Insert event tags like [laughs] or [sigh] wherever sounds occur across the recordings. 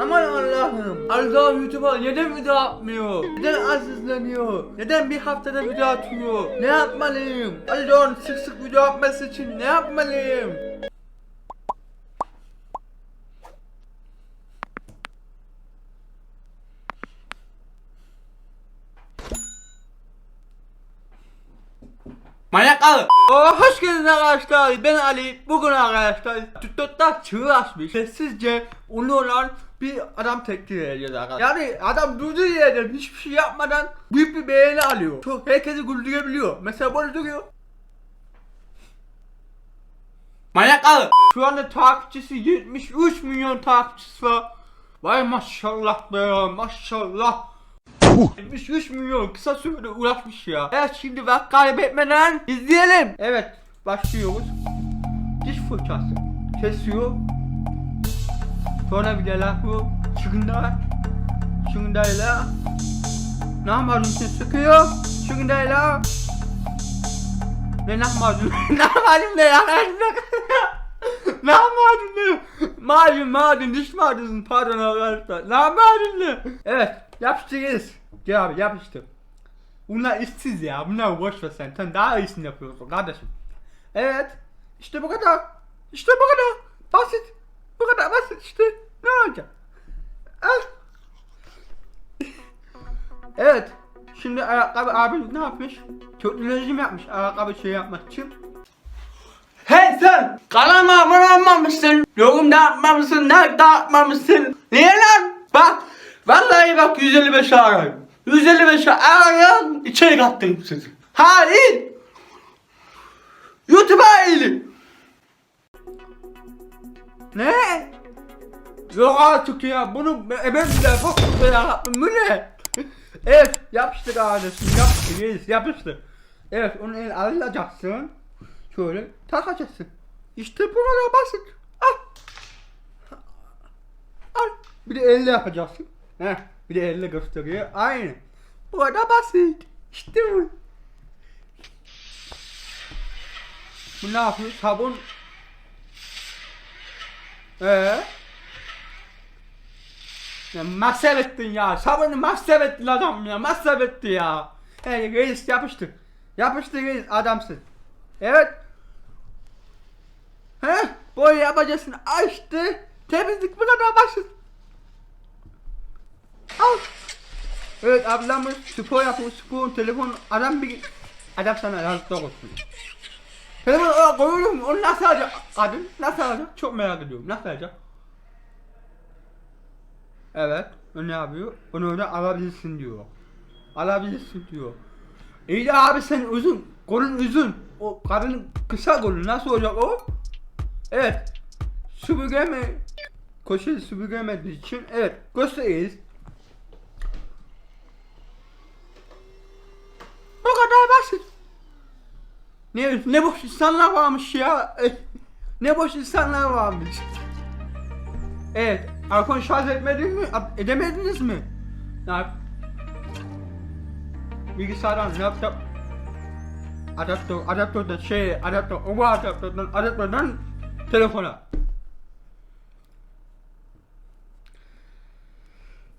Aman Allah'ım. Allah YouTube'a neden video atmıyor? Neden az izleniyor? Neden bir haftada video atıyor? Ne yapmalıyım? Allah'ın sık sık video atması için ne yapmalıyım? Manyaklar! Oh, hoş geldiniz arkadaşlar. Ben Ali. Bugün arkadaşlar TikTok'ta çığ açmış. Sessizce ünlü olan bir adam teklif edeceğiz arkadaşlar. Yani adam durduğu yerden hiçbir şey yapmadan büyük bir beğeni alıyor. Çok herkesi güldürebiliyor. Mesela böyle duruyor. Manyaklar! Şu anda takipçisi 73 milyon takipçisi var. Vay maşallah be maşallah. 73 milyon kısa sürede ulaşmış ya. Evet şimdi vakit kaybetmeden izleyelim. Evet başlıyoruz. Diş fırçası. Kesiyor. Sonra bir de yapıyor. Şıkında. Şıkındayla. Lahmacun için sıkıyor. Şıkındayla. Ne lahmacun? [laughs] lahmacun ne ya? lahmacun ne? Macun macun diş macun pardon arkadaşlar. Lahmacun ne? Evet yapıştırırız. Gel yapıştır. Bunlar işsiz ya. Bunlar boş ver sen. Sen daha iyisini yapıyorsun kardeşim. Evet. İşte bu kadar. İşte bu kadar. Basit. Bu kadar basit işte. Ne olacak? Ah. Evet. Şimdi ayakkabı abi ne yapmış? Teknoloji mi yapmış ayakkabı şey yapmak için? Hey sen! Kanalıma abone olmamışsın. Yorum da atmamışsın. Like da atmamışsın. Niye lan? Bak. Vallahi bak 155 arayın. 155 arayın. İçeri attım sizi. Hayır. YouTube'a eğilin. Ne? Yok artık ya bunu ben bile güzel yaptım bu ne? [laughs] evet yapıştır kardeşim yapıştır yes, yapıştır. Evet onu el alacaksın. Şöyle takacaksın. İşte bu kadar basit. Al. Al. Bir de elle yapacaksın. Heh, bir de elle gösteriyor. Aynı. Bu kadar basit. İşte bu. Bu ne yapıyor? Sabun. Ee? Ya masraf ettin ya. Sabunu masraf ettin adam ya. Masraf etti ya. Hey reis yapıştır. Yapıştır reis adamsın. Evet. He? Böyle yapacaksın. Açtı. Temizlik bu kadar basit. Al. Evet ablamız spor yapıyor. Spor telefon adam bir adam sana yazıklar olsun. Telefon o koyuyorum. Onu nasıl alacak kadın? Nasıl alacak? Çok merak ediyorum. Nasıl alacak? Evet. O ne yapıyor? Onu öyle alabilirsin diyor. Alabilirsin diyor. İyi de abi sen uzun. Kolun uzun. O kadının kısa kolu nasıl olacak o? Evet. Süpürgeme koşu süpürgemediği için evet gösteririz. Bu kadar basit. Ne, ne boş insanlar varmış ya. Eh, ne boş insanlar varmış. Evet. Arkon'u şarj etmedin mi? Edemediniz mi? Ne yap? Bilgisayardan laptop adaptör, adaptörden şey, adaptör, o adaptörden, adaptörden telefona.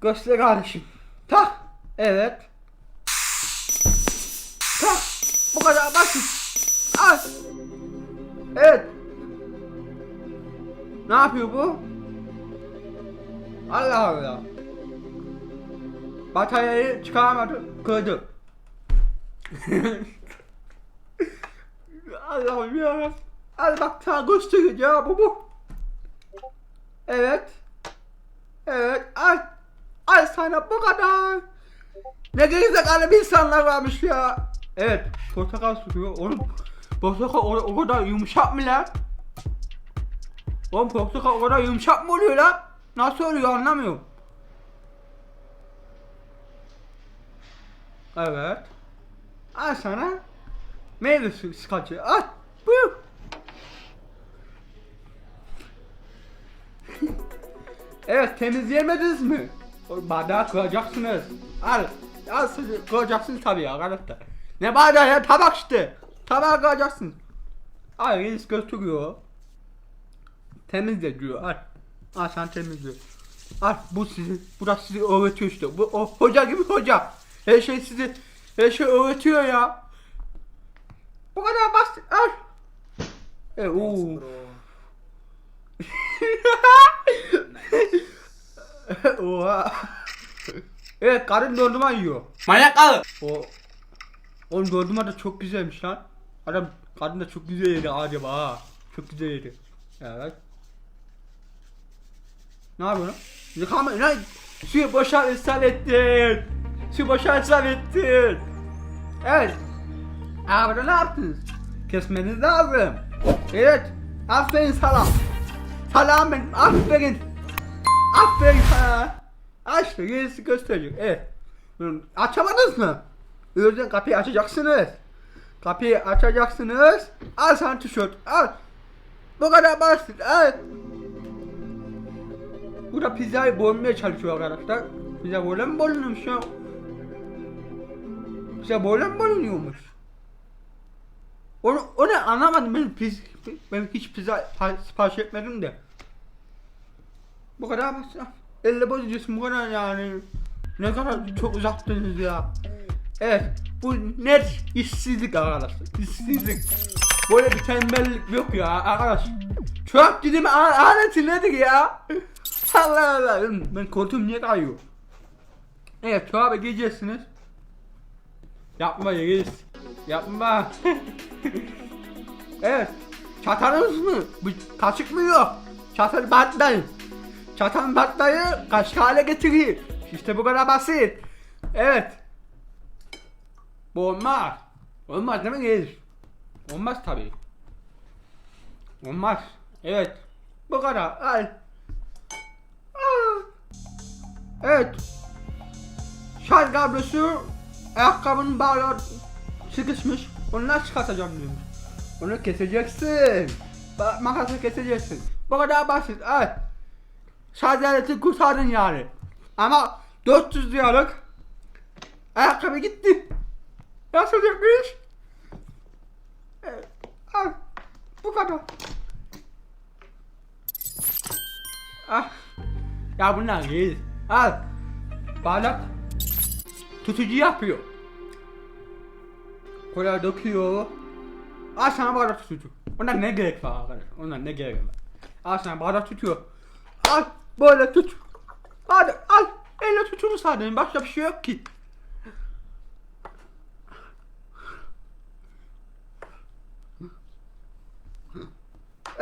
Göster kardeşim. Tak. Evet. Tak. Bu kadar basit. Evet. Ne yapıyor bu? Allah Allah. Bataryayı çıkaramadı, kırdı. [laughs] Allah'ım ya. Al bak sana göstereyim ya bu bu. Evet. Evet al. Al sana bu kadar. Ne gerizekalı insanlar varmış ya. Evet. Portakal suyu. Oğlum portakal o, o kadar yumuşak mı lan? Oğlum portakal o kadar yumuşak mı oluyor lan? Nasıl oluyor anlamıyorum. Evet. Al sana. Meyve suyu sıkacı. Al. Buyur. [laughs] evet temizleyemediniz mi? Bardağı kıracaksınız. Al. Al siz kıracaksınız tabii arkadaşlar. Ne bardağı ya tabak işte. Tabağı kıracaksın. Al reis götürüyor. Temizle diyor al. Al sen temizle. Al bu sizi, bu da sizi öğretiyor işte. Bu o, hoca gibi hoca. Her şey sizi, her şey öğretiyor ya. Bu kadar basit. Al. E, oo. [laughs] Oha. evet karın dondurma yiyor. Manyak karı. O Oğlum dondurma da çok güzelmiş lan. Adam kadın da çok güzel yedi acaba. Çok güzel yedi. Evet. Ne yapıyorsun? Yıkama lan. Suyu boşa ısrar ettin. Suyu boşa ısrar ettin. Evet. Abi ne yaptınız? Kesmeniz lazım. Evet. Aferin sana. Salam benim. Aferin. Aferin sana. Açtı. Gerisi gösterecek. Evet. Açamadınız mı? O yüzden kapıyı açacaksınız. Kapıyı açacaksınız. Al sana tişört. Al. Bu kadar basit. Al. Bu da pizzayı bölmeye çalışıyor arkadaşlar. Pizza böyle mi bölünüyormuş ya? Pizza böyle mi bölünüyormuş? Onu, onu anlamadım ben piz, ben hiç pizza pa- sipariş etmedim de. Bu kadar basit. Elle bozucusun bu kadar yani. Ne kadar çok uzattınız ya. Evet, bu net işsizlik arkadaşlar. İşsizlik. Böyle bir tembellik yok ya arkadaş. Çok dedim aleti nedir ya? Allah Allah. Ben koltuğum niye kayıyor? Evet, çorabı giyeceksiniz. Yapma Yegiz. Yapma. [laughs] evet. Çatalınız mı? Bu kaşık mı yok? Çatal batlayın. Çatal batlayı kaşık hale getireyim. İşte bu kadar basit. Evet. Bu olmaz. Olmaz mi Yegiz? Olmaz tabii. Olmaz. Evet. Bu kadar. Al. Aa. Evet. Şarj kablosu ayakkabının bağlar sıkışmış. Onu nasıl çıkartacağım diyorum. Onu keseceksin. Makası keseceksin. Bu kadar basit. Al. Şarj aleti kurtardın yani. Ama 400 liralık ayakkabı gitti. Nasıl yapmış? Evet. Al. Bu kadar. Ah. Ya bunlar değil. Al. Bardak tutucu yapıyor. Kola döküyor. Al sana bardak tutucu. Ondan ne gerek var arkadaş? Ondan ne gerek var? Al sana bardak tutuyor. Al böyle tut. Hadi al. Elle tutunu sadece başka bir şey yok ki.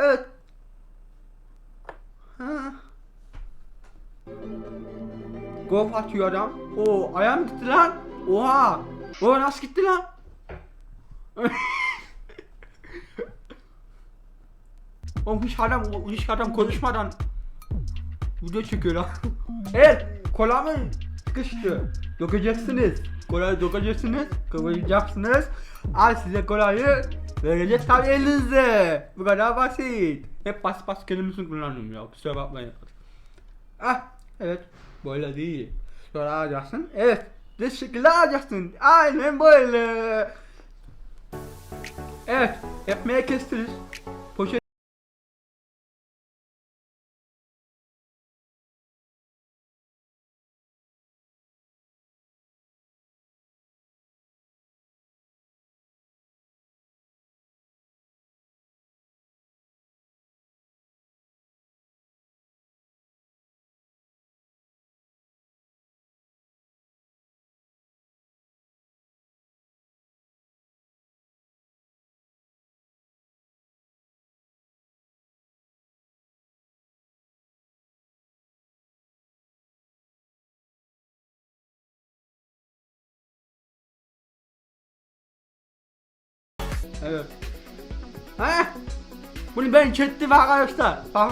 Evet. Ha. Golf atıyor adam. Oo ayağım gitti lan. Oha. O nasıl gitti lan? [laughs] Oğlum hiç adam, hiç adam konuşmadan video çekiyor lan. [laughs] evet, kolamı sıkıştı. Dökeceksiniz. Kolayı dökeceksiniz, kıvıracaksınız. Al size kolayı verecek tabi elinizde. Bu kadar basit. Hep bas bas kelimesini kullanıyorum ya. Kusura bakmayın. Ah, evet. Böyle değil. Sonra alacaksın. Evet. Düz şekilde alacaksın. Aynen böyle. Evet. Ekmeği kestiniz. Evet. Ha? Bunu ben çektim arkadaşlar. Bak.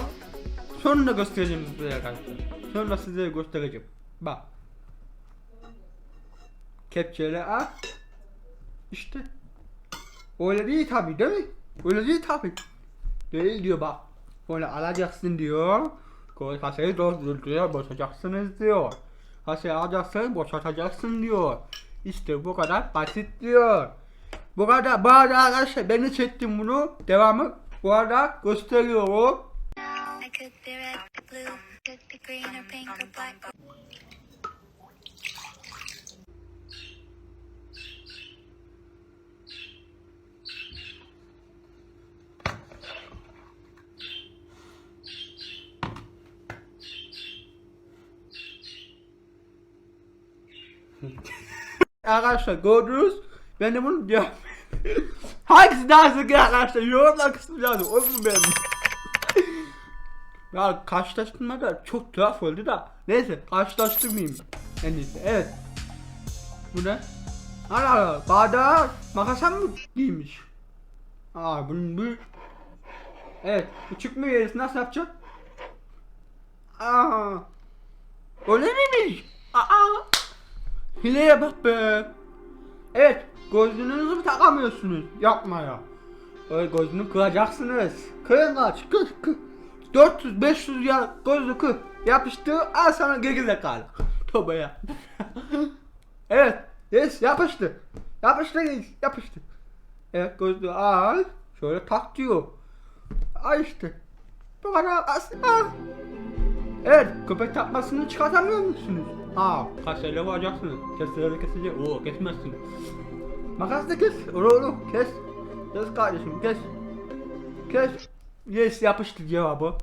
Sonra göstereceğim size arkadaşlar. Sonra size göstereceğim. Bak. Kepçeyle al. İşte. Öyle değil tabi değil mi? Öyle değil tabi. Değil diyor bak. Böyle alacaksın diyor. Koy kasayı dolduruyor, boşacaksınız diyor. Kasayı alacaksın, boşaltacaksın diyor. İşte bu kadar basit diyor. Bu kadar, bu arada arkadaşlar ben de çektim bunu. Devamı bu arada gösteriyorum. [laughs] Arkadaşlar gördünüz. Ben de bunu. Hangisi daha zeki arkadaşlar? Yorumlar kısmı yazın. O mu benim? ya karşılaştırma da çok tuhaf oldu da. Neyse karşılaştırmayayım. En iyisi. Evet. Bu ne? Ana. Bardağı makasa mı giymiş? Aa bunun bu. Evet. Bu çıkmıyor yerisi nasıl yapacak? Aa. Öyle miymiş? Aa. Hileye bak be. Evet, gözlüğünüzü mü takamıyorsunuz? Yapma ya. Öyle gözünü kıracaksınız. Kırın kaç, kır, kır. 400, 500 ya gözlü kır. Yapıştı, al sana geri zekalı. [laughs] Tövbe ya. [laughs] evet, yes yapıştı. Yapıştı yes, yapıştı. Evet gözlüğü al. Şöyle tak diyor. Al işte. Bu kadar aslında. Evet, köpek takmasını çıkartamıyor musunuz? Aa, kaşlarıyla vuracaksınız. Kesileri kesecek. Oo, kesmezsin. Makas da kes. Oru oru, kes. Kes kardeşim, kes. Kes. Yes, yapıştı cevabı.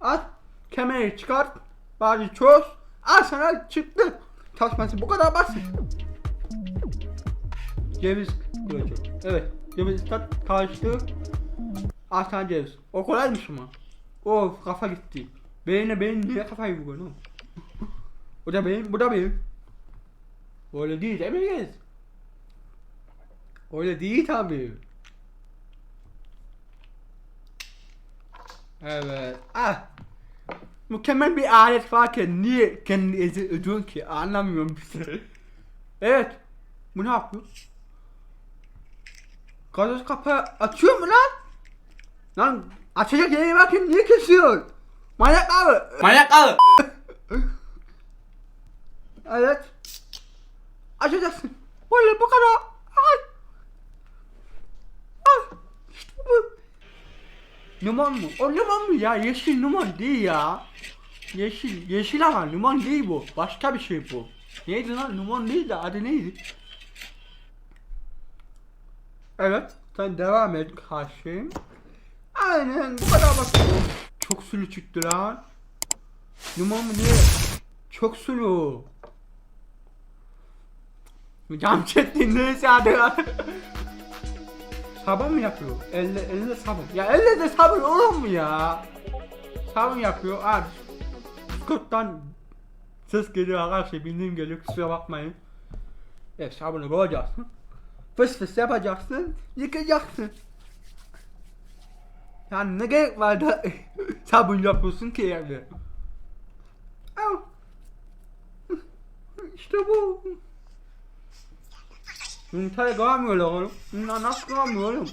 At, kemeri çıkart. Bari çöz. Al sana çıktı. Tasması bu kadar basit. Ceviz kıracak. Evet, ceviz tat karıştı. Al sana ceviz. O kolaymış ama. Of, kafa gitti. Beyne beyin niye kafayı vuruyor oğlum? Bu da beyin, bu da beyin. Öyle değil değil mi? Öyle değil tabi. Evet. Ah. Mükemmel bir alet varken niye kendini ezip ödüyorsun ki? Anlamıyorum bir şey. Evet. Bu ne yapıyor? Gazoz kapağı açıyor mu lan? Lan açacak yere bakayım niye kesiyor? Manyak abi. Manyak abi. Evet. Açacaksın. Böyle bu kadar. Ay. Ay. Limon mu? O limon mu ya? Yeşil limon değil ya. Yeşil, yeşil ama limon değil bu. Başka bir şey bu. Neydi lan? Limon değil de adı neydi? Evet. Sen devam et karşıyım. Aynen bu kadar basit. Çok sulu çıktı lan. Limon mu ne? Çok sulu. Cam çekti neyse hadi Sabun mu yapıyor? Elle, elle sabun. Ya elle de sabun olur mu ya? Sabun yapıyor. Abi. Scott'tan ses geliyor arkadaşlar. Bildiğim geliyor kusura bakmayın. Evet sabunu koyacaksın. Fıs fıs yapacaksın. Yıkayacaksın. Yani ne gerek var da [laughs] sabun yapıyorsun ki yani. İşte bu. Yumurtayı kıramıyorlar oğlum. Bunlar nasıl kıramıyor oğlum?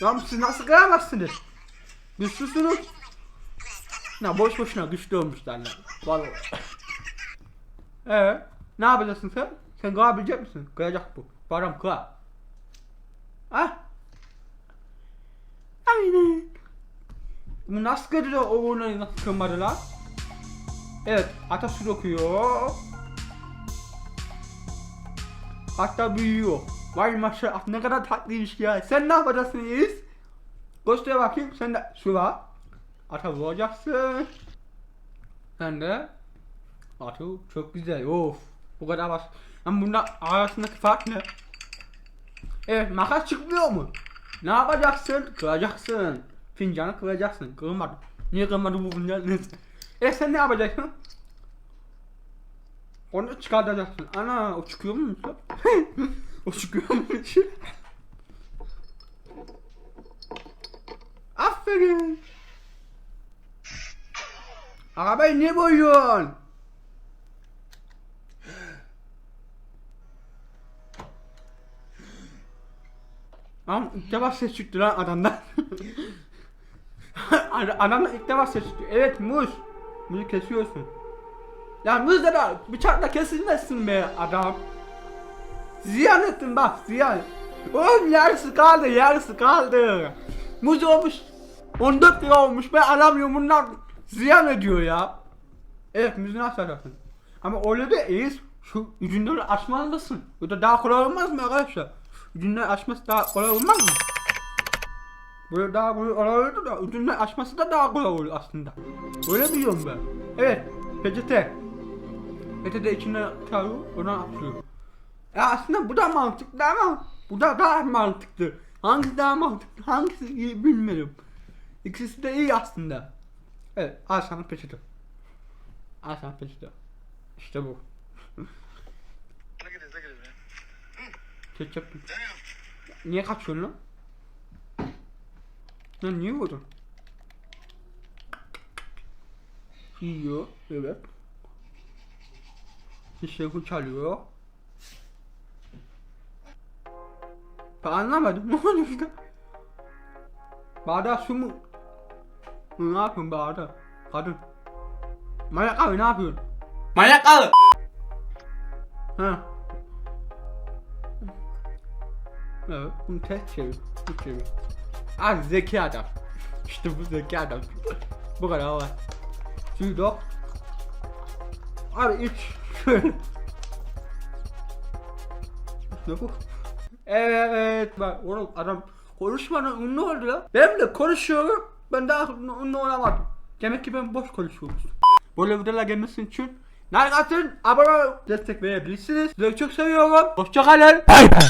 Ya siz nasıl kıramazsınız? Güçlüsünüz. Ya boş boşuna güçlü olmuşlar lan. Vallahi. Ee, ne yapacaksın sen? Sen kırabilecek misin? Kıracak bu. Baram kırar. Ha? Aynen. Bu nasıl kırıyor o onu nasıl kırmadı lan? Evet, Atasür okuyor. Hatta büyüyor. Vay maşallah ne kadar tatlıymış ya. Sen ne yapacaksın Yiğit? Göster bakayım sen de şu var. Ata vuracaksın. Sen de Atı çok güzel. Of. Bu kadar bas. Ama bunda arasındaki fark ne? Evet makas çıkmıyor mu? Ne yapacaksın? Kıracaksın. Fincanı kıracaksın. Kırmadı. Niye kırmadı bu fincan? Neyse. [laughs] E sen ne yapacaksın? Onu çıkartacaksın. Ana o çıkıyor mu? [laughs] o çıkıyor mu? [laughs] Aferin. Arabayı niye boyuyorsun? Ama ilk defa ses çıktı lan adamdan. [laughs] Ad- Adamdan ilk defa ses çıktı. Evet muz. Muzu kesiyorsun. Muzla da bıçakla kesilmezsin be adam. Ziyan ettin bak ziyan. Oğlum yarısı kaldı yarısı kaldı. Muz olmuş. 14 lira olmuş ben alamıyorum bunlar ziyan ediyor ya. Evet müziğini açacaksın. Ama öyle de iyi şu ucunları açmalısın. Bu da daha kolay olmaz mı arkadaşlar? Ucunları açması daha kolay olmaz mı? Böyle daha kolay olurdu da ucunları açması da daha kolay olur aslında. Öyle biliyorum ben. Evet peçete. Peçete içine çağırıyor oradan atıyor. Ya aslında bu da mantıklı ama bu da daha mantıklı. Hangisi daha mantıklı hangisi iyi bilmiyorum. İkisi de iyi aslında. Evet al sana peçete. Al sana peçete. İşte bu. At this, man. Ketçap. Damn. Niye kaçıyorsun lan? Lan niye vurdun? Yiyor, evet. Telefon çalıyor. Ben anlamadım. [laughs] Ne oluyor işte? Bağda su mu? Ne yapıyorsun Bağda? Kadın. Manyak abi ne yapıyorsun? Manyak abi! Ha. Evet, bunu ters çevir. Bu çevir. Abi zeki adam. İşte bu zeki adam. bu kadar var. Suyu dök. Abi iç. İşte bu. Evet. Bak oğlum adam konuşmadan ünlü oldu ya. Ben de konuşuyorum. Ben daha ünlü olamadım. Demek ki ben boş konuşuyorum. Böyle videolar gelmesi için like atın, abone destek verebilirsiniz. Sizi çok seviyorum. Hoşçakalın. Bay bay.